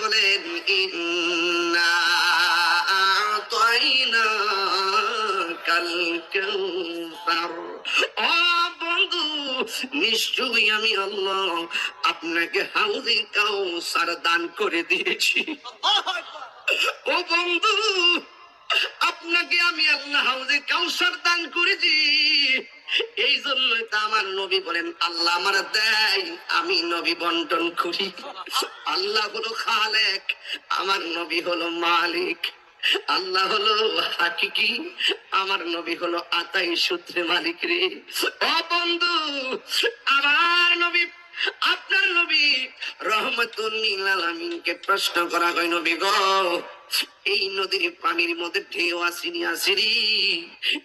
বলেন ইন্না আতাইনা কাল কাউসার। ও বন্ধু নিশ্চয়ই আমি আল্লাহ আপনাকে হাউজে কাউসার দান করে দিয়েছি। ও বন্ধু আপনাকে আমি আল্লাহ হাউজে কাউসার দান করেছি এই জন্য তো আমার নবী বলেন আল্লাহ আমার দেয় আমি নবী বন্টন করি। আল্লাহ হলো খালেক, আমার নবী হলো মালিক। আল্লাহ হলো হাকিকি, আমার নবী হলো আতাই সূত্রে মালিক রে। ও বন্ধু, আমার নবী প্রশ্ন করা হয়, নবী এই নদীর পানির মধ্যে ঢেউ আসিনি আসিনি।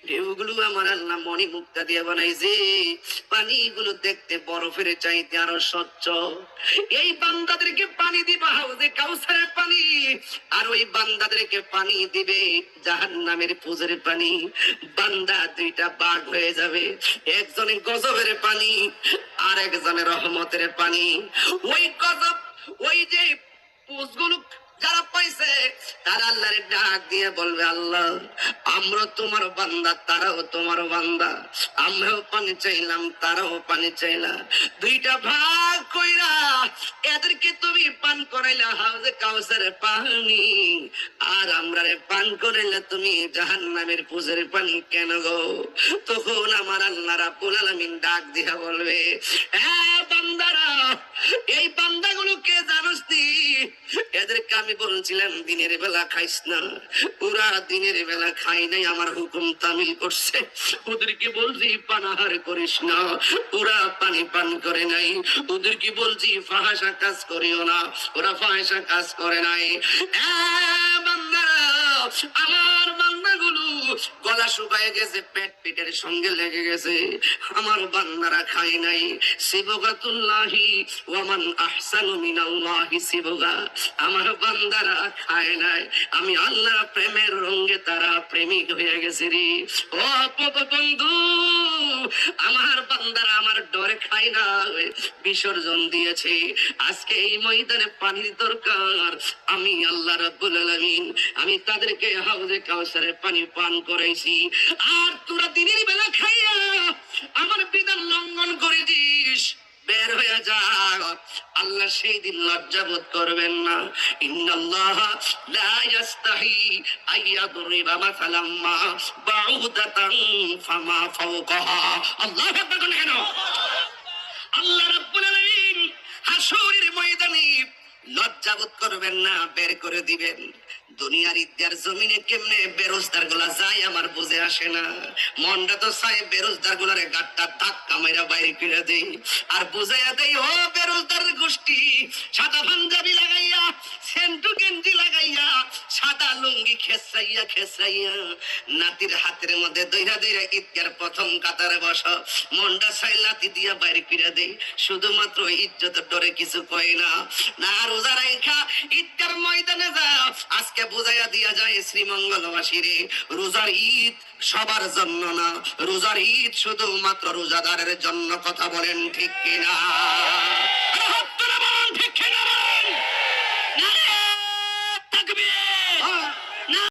ঢেউগুলো আমার আল্লাহ মুক্তা দিয়ে পানিগুলো দেখতে বরফের চাইতে আরও স্বচ্ছ। এই বান্দাদেরকে পানি দিবা, হাউজে কাউসারের পানি। আর ওই বান্দাদেরকে পানি দিবে জাহান্নামের পুজোর পানি। বান্দা দুইটা বাঘ হয়ে যাবে, একজনের গজবের পানি। আর রহমতের পানি। ওই গজব, ওই যে পুজগুলো যারা পাইছে, তারা ডাক দিয়ে বলবে, আল্লাহ আমরা তোমার বান্দা, তারাও তোমার বান্দা। আমরাও পানি চাইলাম, তারাও পানি চাইলা। দুইটা ভাগ কইরা এদেরকে তুমি পান করাইলা হাউজে কাউসারের পানি। পান তুমি জাহান্নামের পুজোর পানি কেন গো? তখন আমার আল্লাহ ডাক দিয়া বলবে হ্যাঁ এই কে জানোস এদেরকে আমি বলছিলাম, দিনের বেলা খাইস না। পুরা দিনের বেলা খাই নাই, আমার হুকুম তামিল করছে। ওদেরকে বলছি, পানাহার করিস না। পুরা পানি পান করে নাই। ওদেরকে বলছি ফাহাসা কাজ করিও না। ওরা ফাহাসা কাজ করে নাই। আমার বান্দাগুলো গলা শুকায় গেছে, পেট পেটের সঙ্গে লেগে গেছে। আমার বান্দারা খায় নাই। শিবগাতুল্লাহি ওয়ামান আহসানু মিনাল্লাহি শিবগা আমার বান্দারা খায় নাই। আমি আল্লাহর প্রেমের রঙে তারা প্রেমিক হয়ে গেছে রে। ও বন্ধু, আমার বান্দারা আমার খায় না বিসর্জন দিয়েছে। আজকে এই ময়দানে পানির দরকার। আমি আল্লাহ রাব্বুল আলামিন, আমি তাদেরকে হাউজে কাউসারের পানি পান করাইছি। আর তোরা দিনের বেলা খাইয়া আমার বিধান লঙ্ঘন করে দিস বের হয়ে যা। আল্লাহ সেই দিন লজ্জা বোধ করবেন না। ইন্নাল্লাহ লা ইয়াস্তাহি আইয়াদরিবা মাসালাম মা বাউদাতান ফামা ফাওকাহা আল্লাহু আকবার কেন? আল্লাহ রাব্বুল ময়দানে লজ্জাবোধ করবেন না, বের করে দিবেন। দুনিয়ার ইদ্যার জমিনে কেমনে বেরোজদারগুলা যায় আমার বুঝে আসে না। মনটা তো চাই বেরোজদারগুলার গাটটা ধাক্কা মেরা বাইরে ফিরে দেই। আর বুঝাইয়া দেই, ও বেরোজদার গোষ্ঠী, সাদা খেসাইয়া নাতির হাতের মধ্যে দইরা ঈদগার প্রথম কাতারে বস। চাই লাতি দিয়া বাইরে ফিরে দেই। শুধুমাত্র ইজ্জত ডরে কিছু কয় না। না রোজা ঈদগার ময়দানে আজকে বুঝাইয়া দিয়া যায় শ্রীমঙ্গলবাসী রে, রোজার ঈদ সবার জন্য না। রোজার ঈদ শুধুমাত্র রোজাদারের জন্য, কথা বলেন ঠিক কিনা?